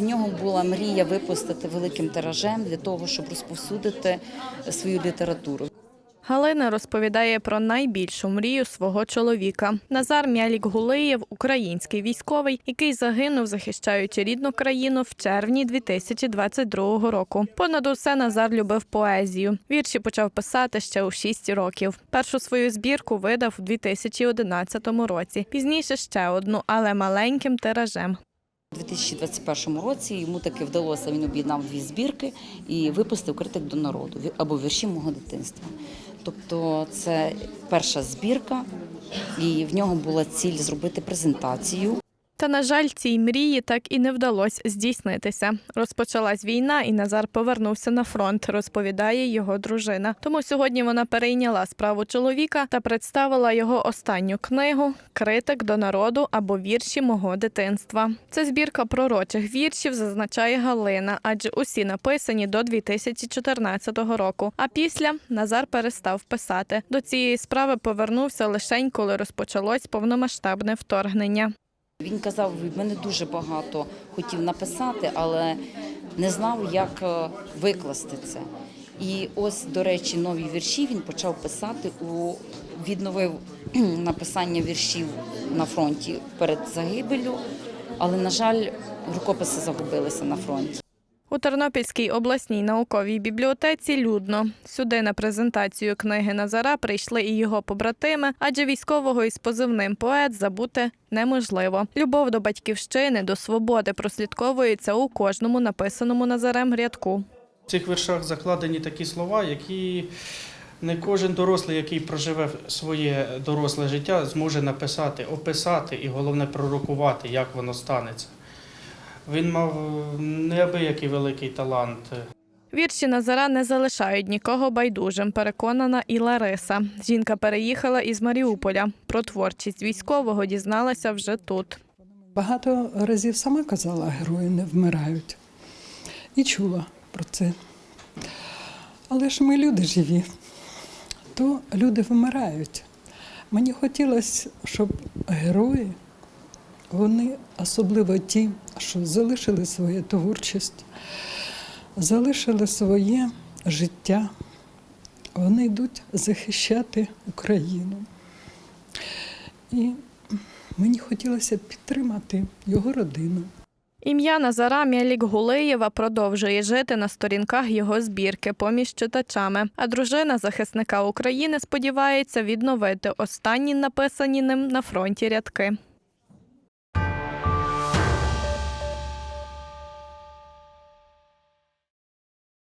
Нього була мрія випустити великим тиражем для того, щоб розповсюдити свою літературу. Галина розповідає про найбільшу мрію свого чоловіка. Назар Мялік Гулиєв, український військовий, який загинув, захищаючи рідну країну в червні 2022 року. Понад усе Назар любив поезію. Вірші почав писати ще у 6 років. Першу свою збірку видав у 2011 році. Пізніше ще одну, але маленьким тиражем. У 2021 році йому таки вдалося, він об'єднав дві збірки і випустив критик до народу або вірші мого дитинства. Тобто це перша збірка, і в нього була ціль зробити презентацію. Та, на жаль, цій мрії так і не вдалося здійснитися. Розпочалась війна, і Назар повернувся на фронт, розповідає його дружина. Тому сьогодні вона перейняла справу чоловіка та представила його останню книгу Критик до народу або вірші мого дитинства. Це збірка пророчих віршів, зазначає Галина, адже усі написані до 2014 року. А після Назар перестав писати. До цієї справи повернувся лишень, коли розпочалось повномасштабне вторгнення. Він казав, мене дуже багато хотів написати, але не знав, як е, викласти це. І ось, до речі, нові вірші він почав писати у відновив написання віршів на фронті перед загибелю. Але, на жаль, рукописи загубилися на фронті. У Тернопільській обласній науковій бібліотеці людно. Сюди на презентацію книги Назара прийшли і його побратими, адже військового із позивним поет забути неможливо. Любов до батьківщини, до свободи прослідковується у кожному написаному Назарем рядку. В цих віршах закладені такі слова, які не кожен дорослий, який проживе своє доросле життя, зможе написати, описати і головне пророкувати, як воно станеться. Він мав неабиякий великий талант. Вірші Назара не залишають нікого байдужим, переконана і Лариса. Жінка переїхала із Маріуполя. Про творчість військового дізналася вже тут. Багато разів сама казала, герої не вмирають. І чула про це. Але ж ми люди живі, то люди вмирають. Мені хотілося, щоб герої, вони, особливо ті, що залишили свою творчість, залишили своє життя, вони йдуть захищати Україну. І Мені хотілося підтримати його родину. Ім'я Назара Мялік Гулиєва продовжує жити на сторінках його збірки поміж читачами. А дружина захисника України сподівається відновити останні написані ним на фронті рядки.